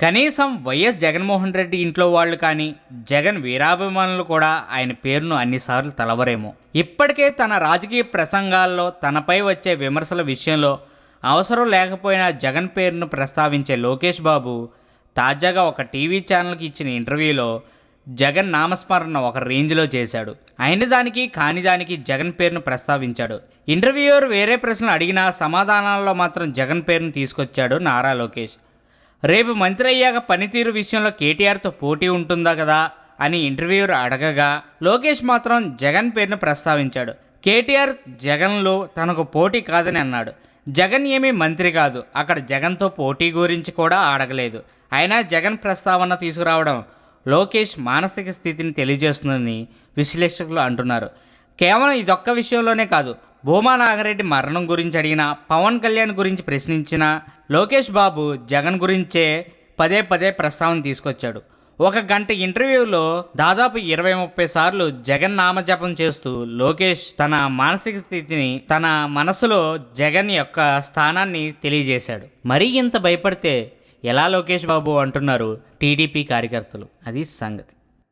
కనీసం వైఎస్ జగన్మోహన్ రెడ్డి ఇంట్లో వాళ్ళు కానీ జగన్ వీరాభిమానులు కూడా ఆయన పేరును అన్నిసార్లు తలవరేమో. ఇప్పటికే తన రాజకీయ ప్రసంగాల్లో తనపై వచ్చే విమర్శల విషయంలో అవసరం లేకపోయినా జగన్ పేరును ప్రస్తావించే లోకేష్ బాబు తాజాగా ఒక టీవీ ఛానల్కి ఇచ్చిన ఇంటర్వ్యూలో జగన్ నామస్మరణ ఒక రేంజ్లో చేశాడు. అయిన దానికి కాని దానికి జగన్ పేరును ప్రస్తావించాడు. ఇంటర్వ్యూయర్ వేరే ప్రశ్నలు అడిగినా సమాధానాల్లో మాత్రం జగన్ పేరును తీసుకొచ్చాడు నారా లోకేష్. రేపు మంత్రి అయ్యాక పనితీరు విషయంలో కేటీఆర్తో పోటీ ఉంటుందా కదా అని ఇంటర్వ్యూర్ అడగగా లోకేష్ మాత్రం జగన్ పేరును ప్రస్తావించాడు. కేటీఆర్ జగన్లో తనకు పోటీ కాదని అన్నాడు. జగన్ ఏమీ మంత్రి కాదు. అక్కడ జగన్తో పోటీ గురించి కూడా అడగలేదు. అయినా జగన్ ప్రస్తావన తీసుకురావడం లోకేష్ మానసిక స్థితిని తెలియజేస్తుందని విశ్లేషకులు అంటున్నారు. కేవలం ఇదొక్క విషయంలోనే కాదు భూమా నాగరెడ్డి మరణం గురించి అడిగిన పవన్ కళ్యాణ్ గురించి ప్రశ్నించిన లోకేష్ బాబు జగన్ గురించే పదే పదే ప్రస్తావన తీసుకొచ్చాడు. ఒక గంట ఇంటర్వ్యూలో దాదాపు ఇరవై ముప్పై సార్లు జగన్ నామజపం చేస్తూ లోకేష్ తన మానసిక స్థితిని తన మనసులో జగన్ యొక్క స్థానాన్ని తెలియజేశాడు. మరీ ఇంత భయపడితే ఎలా లోకేష్ బాబు అంటున్నారు టీడీపీ కార్యకర్తలు? అది సంగతి.